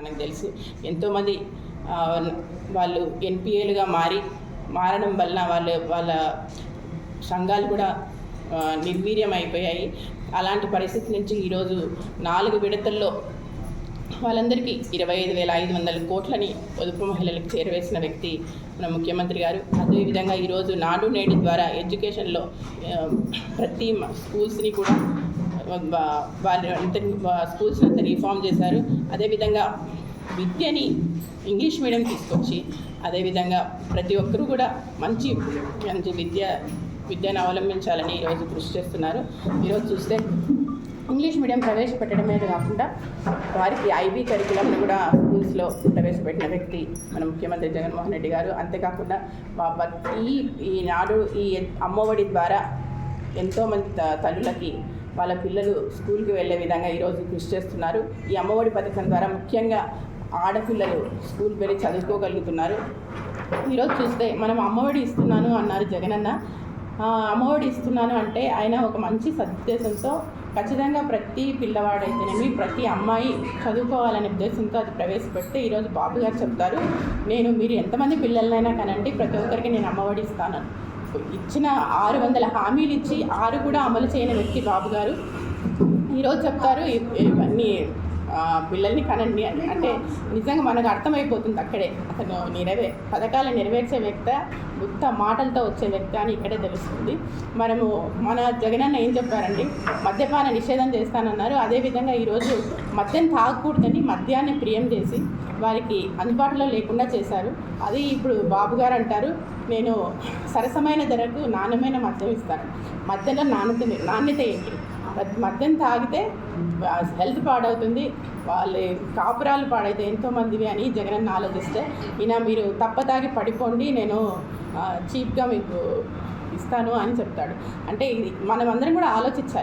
మనకు తెలుసు. ఎంతోమంది వాళ్ళు ఎన్పిఏలుగా మారి మారడం వలన వాళ్ళు వాళ్ళ సంఘాలు కూడా నిర్వీర్యం అయిపోయాయి అలాంటి పరిస్థితి నుంచి ఈరోజు నాలుగు విడతల్లో వాళ్ళందరికీ ఇరవై ఐదు వేల ఐదు వందల కోట్లని పొదుపు మహిళలకు చేరవేసిన వ్యక్తి మన ముఖ్యమంత్రి గారు. అదేవిధంగా ఈరోజు నాడు నేడు ద్వారా ఎడ్యుకేషన్లో ప్రతి స్కూల్స్ని కూడా వాళ్ళ అంత స్కూల్స్ అంతా రిఫార్మ్ చేశారు. అదేవిధంగా విద్యని ఇంగ్లీష్ మీడియం తీసుకొచ్చి అదేవిధంగా ప్రతి ఒక్కరూ కూడా మంచి మంచి విద్య విద్యను అవలంబించాలని ఈరోజు కృషి చేస్తున్నారు. ఈరోజు చూస్తే ఇంగ్లీష్ మీడియం ప్రవేశపెట్టడమే కాకుండా వారికి ఐబీ కరికులంను కూడా స్కూల్స్లో ప్రవేశపెట్టిన వ్యక్తి మన ముఖ్యమంత్రి జగన్మోహన్ రెడ్డి గారు. అంతేకాకుండా వా- ఈ ఈనాడు ఈ అమ్మఒడి ద్వారా ఎంతోమంది త- తల్లులకి వాళ్ళ పిల్లలు స్కూల్కి వెళ్ళే విధంగా ఈరోజు కృషి చేస్తున్నారు. ఈ అమ్మఒడి పథకం ద్వారా ముఖ్యంగా ఆడపిల్లలు స్కూల్కి వెళ్ళి చదువుకోగలుగుతున్నారు. ఈరోజు చూస్తే మనం అమ్మఒడి ఇస్తున్నాను అన్నారు జగనన్న. అమ్మఒడి ఇస్తున్నాను అంటే ఆయన ఒక మంచి సదుద్దేశంతో ఖచ్చితంగా ప్రతి పిల్లవాడైతేనేమి ప్రతి అమ్మాయి చదువుకోవాలనే ఉద్దేశంతో అది ప్రవేశపెడితే ఈరోజు బాబు గారు చెప్తారు నేను మీరు ఎంతమంది పిల్లలనైనా కనండి ప్రతి ఒక్కరికి నేను అమ్మఒడి ఇస్తాను. ఇచ్చిన ఆరు వందల హామీలు ఇచ్చి ఆరు కూడా అమలు చేయని వ్యక్తి బాబు గారు ఈరోజు చెప్తారు ఇవన్నీ పిల్లల్ని కనండి. అని అంటే నిజంగా మనకు అర్థమైపోతుంది అక్కడే. అతను నెరవే పథకాలు నెరవేర్చే వ్యక్తి గుత్త మాటలతో వచ్చే వ్యక్తి అని ఇక్కడే తెలుస్తుంది. మనము మన జగనన్న ఏం చెప్పారండి? మద్యపాన నిషేధం చేస్తానన్నారు. అదేవిధంగా ఈరోజు మద్యం తాగకూడదని మద్యాన్ని ప్రియం చేసి వారికి అందుబాటులో లేకుండా చేశారు. అది ఇప్పుడు బాబు గారు అంటారు నేను సరసమైన ధరకు నాణ్యమైన మద్యం ఇస్తాను. మద్యంలో నాణ్యత నాణ్యత ఏంటి? మద్యం తాగితే హెల్త్ పాడవుతుంది. వాళ్ళ కాపురాలు పాడైతే ఎంతోమందివి అని జగనన్న ఆలోచిస్తే ఈయన మీరు తప్ప తాగి పడిపోండి నేను చీప్గా మీకు ఇస్తాను అని చెప్తాడు. అంటే ఇది మనమందరం కూడా ఆలోచించాలి.